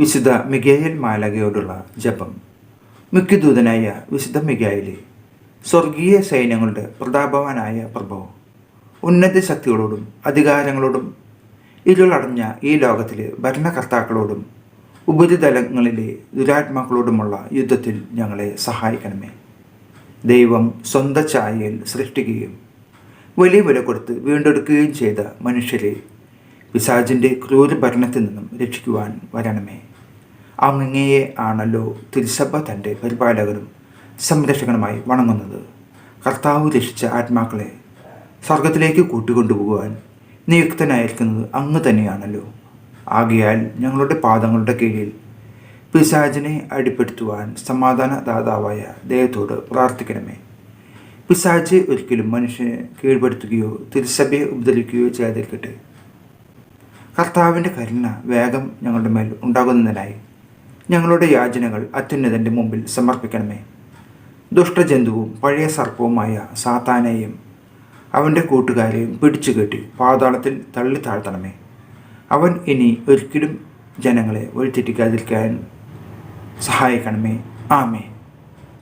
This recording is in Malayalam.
വിശുദ്ധ മിഗായൽ മാലകയോടുള്ള ജപം. മുഖ്യദൂതനായ വിശുദ്ധ മിഗായലെ സ്വർഗീയ സൈന്യങ്ങളുടെ പ്രതാപവാനായ പ്രഭവം ഉന്നത ശക്തികളോടും അധികാരങ്ങളോടും ഇരുളടഞ്ഞ ഈ ലോകത്തിലെ ഭരണകർത്താക്കളോടും ഉപരിതലങ്ങളിലെ ദുരാത്മാക്കളോടുമുള്ള യുദ്ധത്തിൽ ഞങ്ങളെ സഹായിക്കണമേ. ദൈവം സ്വന്തം ഛായയിൽ സൃഷ്ടിക്കുകയും വലിയ വില കൊടുത്ത് വീണ്ടെടുക്കുകയും ചെയ്ത മനുഷ്യരെ ക്രൂര ഭരണത്തിൽ നിന്നും രക്ഷിക്കുവാൻ വരണമേ. അങ്ങയെ ആണല്ലോ തിരുസഭ തന്റെ പരിപാലകരും സംരക്ഷകനുമായി വണങ്ങുന്നത്. കർത്താവ് രക്ഷിച്ച ആത്മാക്കളെ സ്വർഗത്തിലേക്ക് കൂട്ടിക്കൊണ്ടുപോകുവാൻ നിയുക്തനായിരിക്കുന്നത് അങ്ങ് തന്നെയാണല്ലോ. ആകയാൽ ഞങ്ങളുടെ പാദങ്ങളുടെ കീഴിൽ പിസാജിനെ അടിപ്പെടുത്തുവാൻ സമാധാനദാതാവായ ദൈവത്തോട് പ്രാർത്ഥിക്കണമേ. പിശാച് ഒരിക്കലും മനുഷ്യനെ കീഴ്പ്പെടുത്തുകയോ തിരുസഭയെ ഉപദ്രവിക്കുകയോ ചെയ്തിരിക്കട്ടെ കർത്താവിന്റെ കരുണ വേഗം ഞങ്ങളുടെ മേൽ ഉണ്ടാകുന്നതിനായി ഞങ്ങളുടെ യാചനകൾ അത്യുന്നതന്റെ മുമ്പിൽ സമർപ്പിക്കണമേ. ദുഷ്ടജന്തുവും പഴയ സർപ്പവുമായ സാത്താനെയും അവന്റെ കൂട്ടുകാരെയും പിടിച്ചു കെട്ടി പാതാളത്തിൽ തള്ളി താഴ്ത്തണമേ. അവൻ ഇനി ഒരിക്കലും ജനങ്ങളെ വഴിതെറ്റിക്കാതിരിക്കാൻ സഹായിക്കണമേ. ആമേ